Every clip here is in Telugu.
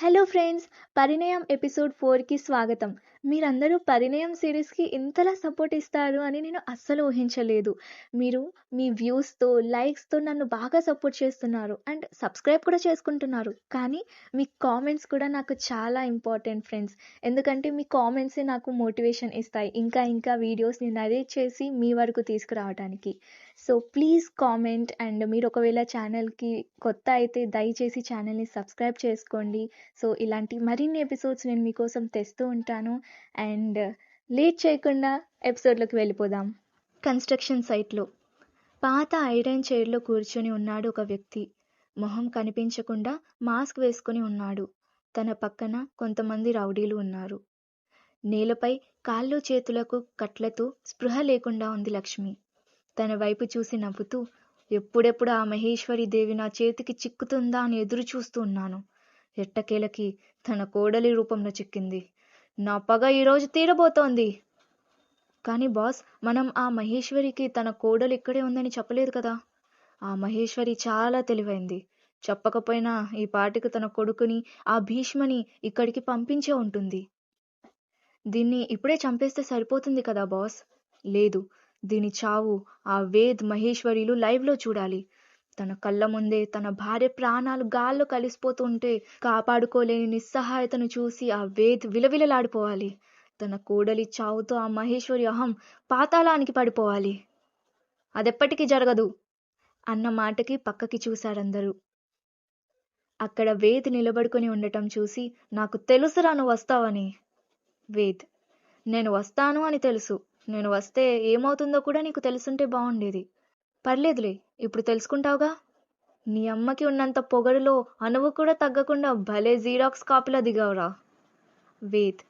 హలో ఫ్రెండ్స్ పరిణయం ఎపిసోడ్ ఫోర్కి స్వాగతం. మీరందరూ పరిణయం సిరీస్కి ఇంతలా సపోర్ట్ ఇస్తారు అని నేను అస్సలు ఊహించలేదు. మీరు మీ వ్యూస్తో లైక్స్తో నన్ను బాగా సపోర్ట్ చేస్తున్నారు అండ్ సబ్స్క్రైబ్ కూడా చేసుకుంటున్నారు. కానీ మీ కామెంట్స్ కూడా నాకు చాలా ఇంపార్టెంట్ ఫ్రెండ్స్. ఎందుకంటే మీ కామెంట్సే నాకు మోటివేషన్ ఇస్తాయి. ఇంకా ఇంకా వీడియోస్ని నరేట్ చేసి మీ వరకు తీసుకురావడానికి సో ప్లీజ్ కామెంట్ అండ్ మీరు ఒకవేళ ఛానల్కి కొత్త అయితే దయచేసి ఛానల్ని సబ్స్క్రైబ్ చేసుకోండి. సో ఇలాంటి మరిన్ని ఎపిసోడ్స్ నేను మీకోసం తెస్తూ ఉంటాను. అండ్ లేట్ చేయకుండా ఎపిసోడ్లోకి వెళ్ళిపోదాం. కన్స్ట్రక్షన్ సైట్లో. పాత ఐరన్ చైర్లో కూర్చొని ఉన్నాడు ఒక వ్యక్తి. మొహం కనిపించకుండా మాస్క్ వేసుకొని ఉన్నాడు. తన పక్కన కొంతమంది రౌడీలు ఉన్నారు. నేలపై కాళ్ళు చేతులకు కట్లతో స్పృహ లేకుండా ఉంది లక్ష్మి. తన వైపు చూసి నవ్వుతూ ఎప్పుడెప్పుడు ఆ మహేశ్వరి దేవి నా చేతికి చిక్కుతుందా అని ఎదురు చూస్తూ ఉన్నాను. ఎట్టకేలకి తన కోడలి రూపంలో చిక్కింది. నా పగ ఈరోజు తీరబోతోంది. కానీ బాస్ మనం ఆ మహేశ్వరికి తన కోడలు ఇక్కడే ఉందని చెప్పలేదు కదా? ఆ మహేశ్వరి చాలా తెలివైంది. చెప్పకపోయినా ఈ పాటికి తన కొడుకుని ఆ భీష్మని ఇక్కడికి పంపించే ఉంటుంది. దీన్ని ఇప్పుడే చంపేస్తే సరిపోతుంది కదా బాస్? లేదు. దీని చావు ఆ వేద్ మహేశ్వరిలు లైవ్లో చూడాలి. తన కళ్ళ ముందే తన భార్య ప్రాణాలు గాల్లో కలిసిపోతుంటే కాపాడుకోలేని నిస్సహాయతను చూసి ఆ వేద్ విలవిలలాడిపోవాలి. తన కోడలి చావుతో ఆ మహేశ్వరి అహం పాతాళానికి పడిపోవాలి. అదెప్పటికీ జరగదు అన్న మాటకి పక్కకి చూశారందరూ. అక్కడ వేద్ నిలబడుకొని ఉండటం చూసి నాకు తెలుసురా నువ్వు వస్తావని. వేద్ నేను వస్తాను అని తెలుసు. నేను వస్తే ఏమవుతుందో కూడా నీకు తెలుసుంటే బాగుండేది పర్లేదులే. ఇప్పుడు తెలుసుకుంటావుగా? నీ అమ్మకి ఉన్నంత పొగడులో అణువు కూడా తగ్గకుండా భలే జీరాక్స్ కాపీలో దిగావురా. వేద్.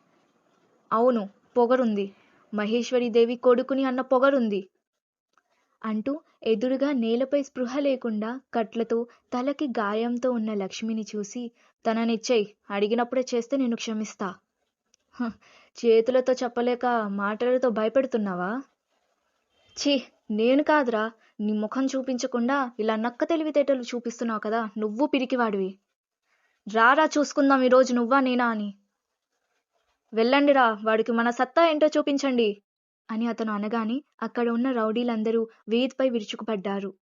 అవును పొగరుంది. మహేశ్వరి దేవి కొడుకుని అన్న పొగరుంది. అంటూ ఎదురుగా నేలపై స్పృహ లేకుండా కట్లతో తలకి గాయంతో ఉన్న లక్ష్మిని చూసి తననిచ్చేయి అడిగినప్పుడే చేస్తే నేను క్షమిస్తా. చేతులతో చెప్పలేక మాటలతో భయపెడుతున్నావా? ఛీ నేను కాదురా. నీ ముఖం చూపించకుండా ఇలా నక్క తెలివితేటలు చూపిస్తున్నావు కదా నువ్వు పిరికివాడివి. రారా చూసుకుందాం ఈరోజు నువ్వా నేనా అని. వెళ్ళండిరా వాడికి మన సత్తా ఏంటో చూపించండి అని అతను అనగానే అక్కడ ఉన్న రౌడీలందరూ వేద్పై విరుచుకుపడ్డారు.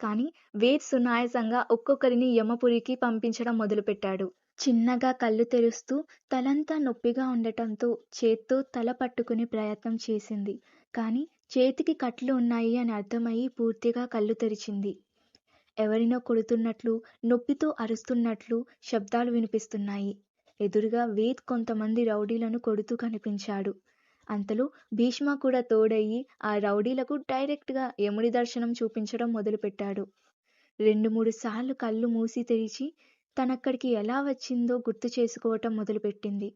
కానీ వేద్ సునాయసంగా ఒక్కొక్కరిని యమపురికి పంపించడం మొదలుపెట్టాడు. చిన్నగా కళ్ళు తెరుస్తూ తలంతా నొప్పిగా ఉండటంతో చేత్తో తల పట్టుకునే ప్రయత్నం చేసింది. కానీ చేతికి కట్లు ఉన్నాయి అని అర్థమయ్యి పూర్తిగా కళ్ళు తెరిచింది. ఎవరినో కొడుతున్నట్లు నొప్పితో అరుస్తున్నట్లు శబ్దాలు వినిపిస్తున్నాయి. ఎదురుగా వేద్ కొంతమంది రౌడీలను కొడుతూ కనిపించాడు. అంతలో భీష్మ కూడా తోడయ్యి ఆ రౌడీలకు డైరెక్ట్గా యముడి దర్శనం చూపించడం మొదలుపెట్టాడు. రెండు మూడు సార్లు కళ్ళు మూసి తెరిచి తనక్కడికి ఎలా వచ్చిందో గుర్తు చేసుకోవటం మొదలుపెట్టింది.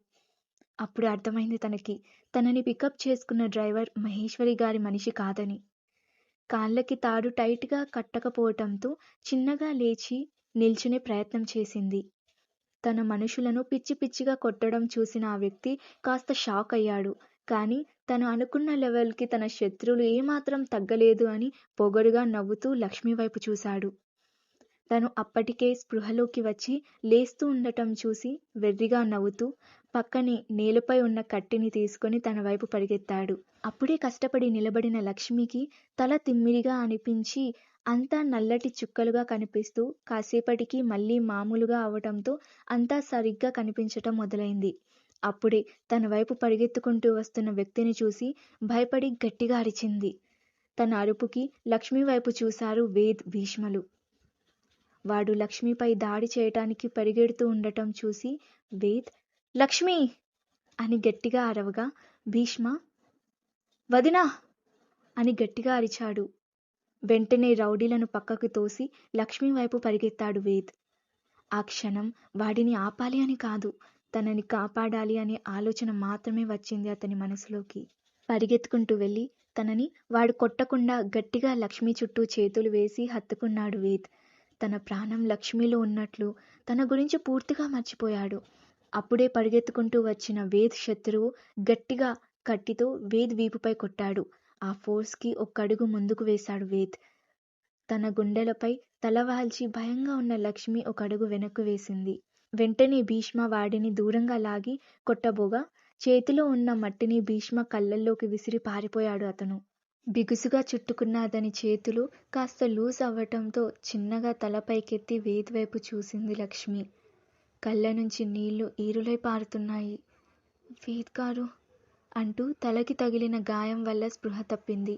అప్పుడు అర్థమైంది తనకి తనని పికప్ చేసుకున్న డ్రైవర్ మహేశ్వరి గారి మనిషి కాదని. కాళ్ళకి తాడు టైట్గా కట్టకపోవటంతో చిన్నగా లేచి నిల్చునే ప్రయత్నం చేసింది. తన మనుషులను పిచ్చి పిచ్చిగా కొట్టడం చూసిన ఆ వ్యక్తి కాస్త షాక్ అయ్యాడు. కానీ తను అనుకున్న లెవెల్కి తన శత్రువులు ఏమాత్రం తగ్గలేదు అని పొగరుగా నవ్వుతూ లక్ష్మి వైపు చూశాడు. తను అప్పటికే స్పృహలోకి వచ్చి లేస్తూ ఉండటం చూసి వెర్రిగా నవ్వుతూ పక్కనే నేలపై ఉన్న కట్టిని తీసుకొని తన వైపు పరిగెత్తాడు. అప్పుడే కష్టపడి నిలబడిన లక్ష్మికి తల తిమ్మిరిగా అనిపించి అంతా నల్లటి చుక్కలుగా కనిపిస్తూ కాసేపటికి మళ్ళీ మామూలుగా అవటంతో అంతా సరిగ్గా కనిపించటం మొదలైంది. అప్పుడే తన వైపు పరిగెత్తుకుంటూ వస్తున్న వ్యక్తిని చూసి భయపడి గట్టిగా అరిచింది. తన అరుపుకి లక్ష్మి వైపు చూశారు వేద్ భీష్మలు. వాడు లక్ష్మిపై దాడి చేయటానికి పరిగెడుతూ ఉండటం చూసి వేద్ లక్ష్మి అని గట్టిగా అరవగా భీష్మ! వదినా అని గట్టిగా అరిచాడు. వెంటనే రౌడీలను పక్కకు తోసి లక్ష్మి వైపు పరిగెత్తాడు వేద్. ఆ క్షణం వాడిని ఆపాలి అని కాదు తనని కాపాడాలి అనే ఆలోచన మాత్రమే వచ్చింది అతని మనసులోకి. పరిగెత్తుకుంటూ వెళ్ళి తనని వాడు కొట్టకుండా గట్టిగా లక్ష్మి చుట్టూ చేతులు వేసి హత్తుకున్నాడు వేద్. తన ప్రాణం లక్ష్మిలో ఉన్నట్లు తన గురించి పూర్తిగా మర్చిపోయాడు. అప్పుడే పరిగెత్తుకుంటూ వచ్చిన వేద్ శత్రువు గట్టిగా కట్టితో వేద్ వీపుపై కొట్టాడు. ఆ ఫోర్స్కి ఒక్కడుగు ముందుకు వేశాడు వేద్. తన గుండెలపై తలవాల్చి భయంగా ఉన్న లక్ష్మి ఒక అడుగు వెనక్కు వేసింది. వెంటనే భీష్మ వాడిని దూరంగా లాగి కొట్టబోగా చేతిలో ఉన్న మట్టిని భీష్మ కళ్ళల్లోకి విసిరి పారిపోయాడు అతను. బిగుసుగా చుట్టుకున్న అతని చేతులు కాస్త లూజ్ అవ్వటంతో చిన్నగా తలపైకెత్తి వేది వేద్ వైపు చూసింది లక్ష్మి. కళ్ళ నుంచి నీళ్ళు ఈరులై పారుతున్నాయి. వేద్ గారు! అంటూ తలకి తగిలిన గాయం వల్ల స్పృహ తప్పింది.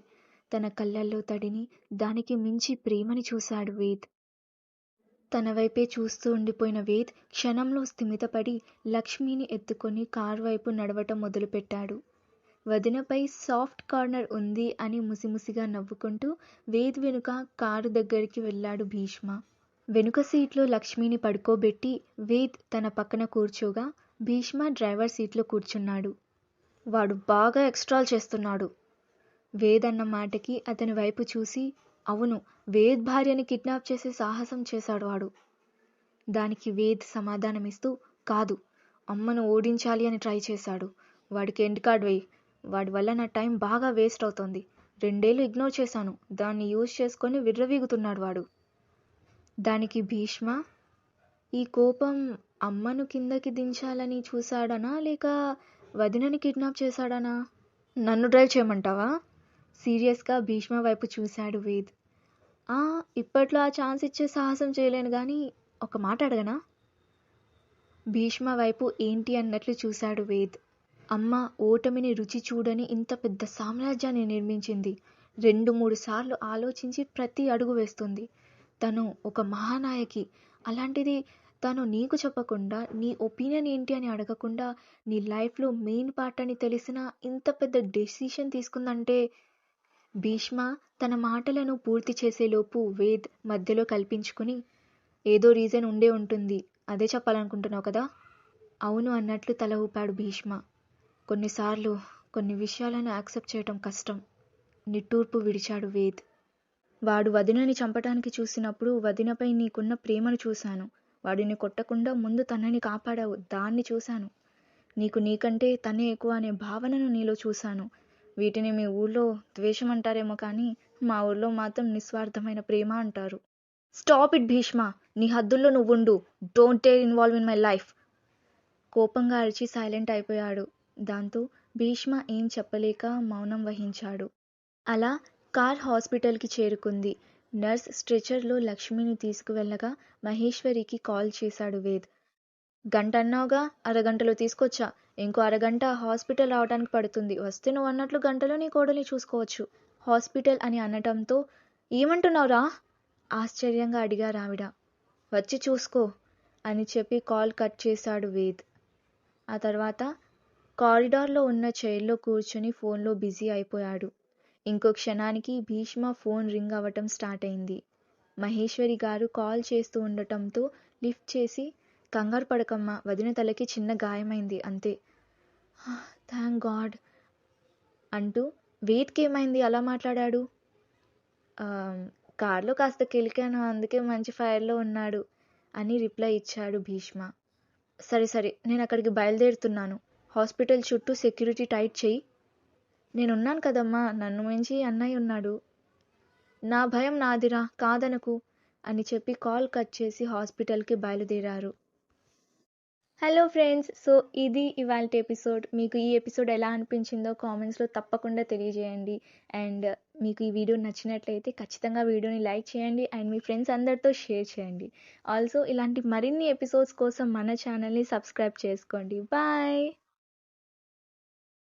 తన కళ్ళల్లో తడిని దానికి మించి ప్రేమని చూశాడు వేద్. తన వైపే చూస్తూ ఉండిపోయిన వేద్ క్షణంలో స్థిమితపడి లక్ష్మిని ఎత్తుకొని కారు వైపు నడవటం మొదలుపెట్టాడు. వదినపై సాఫ్ట్ కార్నర్ ఉంది అని ముసిముసిగా నవ్వుకుంటూ వేద్ వెనుక కారు దగ్గరికి వెళ్ళాడు భీష్మ. వెనుక సీట్లో లక్ష్మిని పడుకోబెట్టి వేద్ తన పక్కన కూర్చోగా భీష్మ డ్రైవర్ సీట్లో కూర్చున్నాడు. వాడు బాగా ఎక్స్ట్రాల్ చేస్తున్నాడు. వేద్ అన్న మాటకి అతని వైపు చూసి అవును వేద్ భార్యని కిడ్నాప్ చేసే సాహసం చేశాడు వాడు. దానికి వేద్ సమాధానమిస్తూ కాదు అమ్మను ఓడించాలి అని ట్రై చేశాడు. వాడికి ఎండ్ కార్డ్ వేయి. వాడి వల్ల నా టైం బాగా వేస్ట్ అవుతోంది. రెండేళ్ళు ఇగ్నోర్ చేశాను. దాన్ని యూజ్ చేసుకొని విర్రవీగుతున్నాడు వాడు. దానికి భీష్మ ఈ కోపం అమ్మను కిందకి దించాలని చూశాడనా? లేక వదినని కిడ్నాప్ చేశాడనా? నన్ను డ్రైవ్ చేయమంటావా? సీరియస్గా భీష్మ వైపు చూశాడు వేద్. "ఆ, ఇప్పట్లో ఆ ఛాన్స్ ఇచ్చే సాహసం చేయలేను కానీ ఒక మాట అడగనా? భీష్మ వైపు ఏంటి అన్నట్లు చూశాడు వేద్. అమ్మ ఓటమిని రుచి చూడని ఇంత పెద్ద సామ్రాజ్యాన్ని నిర్మించింది. రెండు మూడు సార్లు ఆలోచించి ప్రతి అడుగు వేస్తుంది. తను ఒక మహానాయకి. అలాంటిది తను నీకు చెప్పకుండా నీ ఒపీనియన్ ఏంటి అని అడగకుండా నీ లైఫ్లో మెయిన్ పార్ట్ అని తెలిసిన ఇంత పెద్ద డెసిషన్ తీసుకుందంటే భీష్మ తన మాటలను పూర్తి చేసేలోపు వేద్ మధ్యలో కల్పించుకుని ఏదో రీజన్ ఉండే ఉంటుంది. అదే చెప్పాలనుకుంటున్నావు కదా? అవును అన్నట్లు తల ఊపాడు భీష్మ. కొన్నిసార్లు కొన్ని విషయాలను యాక్సెప్ట్ చేయటం కష్టం. నిట్టూర్పు విడిచాడు వేద్. వాడు వదినని చంపటానికి చూసినప్పుడు వదినపై నీకున్న ప్రేమను చూశాను. వాడిని కొట్టకుండా ముందు తనని కాపాడావు. దాన్ని చూశాను. నీకు నీకంటే తనే ఎక్కువ అనే భావనను నీలో చూశాను. వీటిని మీ ఊళ్ళో ద్వేషం అంటారేమో కానీ మా ఊళ్ళో మాత్రం నిస్వార్థమైన ప్రేమ అంటారు. Stop it Bhishma! నీ హద్దుల్లో నువ్వుండు. Don't dare involve in my life! కోపంగా అరిచి సైలెంట్ అయిపోయాడు. దాంతో భీష్మ ఏం చెప్పలేక మౌనం వహించాడు. అలా కార్ హాస్పిటల్కి చేరుకుంది. నర్స్ స్ట్రెచర్లో లక్ష్మిని తీసుకువెళ్ళగా మహేశ్వరికి కాల్ చేశాడు వేద్. గంట అన్నావుగా అరగంటలో తీసుకొచ్చా? ఇంకో అరగంట హాస్పిటల్ రావడానికి పడుతుంది. వస్తే నువ్వు అన్నట్లు గంటలో నీ కోడల్ని చూసుకోవచ్చు. హాస్పిటల్ అని అనటంతో ఏమంటున్నావురా? ఆశ్చర్యంగా అడిగారు ఆవిడ. వచ్చి చూసుకో అని చెప్పి కాల్ కట్ చేశాడు వేద్. ఆ తర్వాత కారిడార్లో ఉన్న చైర్లో కూర్చొని ఫోన్లో బిజీ అయిపోయాడు. ఇంకో క్షణానికి భీష్మ ఫోన్ రింగ్ అవ్వటం స్టార్ట్ అయింది. మహేశ్వరి గారు కాల్ చేస్తూ ఉండటంతో లిఫ్ట్ చేసి కంగారు పడకమ్మా వదిన తలకి చిన్న గాయమైంది అంతే. థ్యాంక్ గాడ్ అంటూ వేద్కి ఏమైంది అలా మాట్లాడాడు? కార్లో కాస్త కెలికాను అందుకే మంచి ఫైర్లో ఉన్నాడు అని రిప్లై ఇచ్చాడు భీష్మ. సరే సరే నేను అక్కడికి బయలుదేరుతున్నాను. హాస్పిటల్ చుట్టూ సెక్యూరిటీ టైట్ చేయి నేనున్నాను కదమ్మా నన్ను మించి అన్నయ్య ఉన్నాడు. నా భయం నాదిరా కాదనకు అని చెప్పి కాల్ కట్ చేసి హాస్పిటల్కి బయలుదేరారు. హలో ఫ్రెండ్స్ సో ఇది ఇవాళ ఎపిసోడ్. మీకు ఈ ఎపిసోడ్ ఎలా అనిపించిందో కామెంట్స్లో తప్పకుండా తెలియజేయండి. అండ్ మీకు ఈ వీడియో నచ్చినట్లయితే ఖచ్చితంగా వీడియోని లైక్ చేయండి అండ్ మీ ఫ్రెండ్స్ అందరితో షేర్ చేయండి. ఆల్సో ఇలాంటి మరిన్ని ఎపిసోడ్స్ కోసం మన ఛానల్ని సబ్స్క్రైబ్ చేసుకోండి. బాయ్!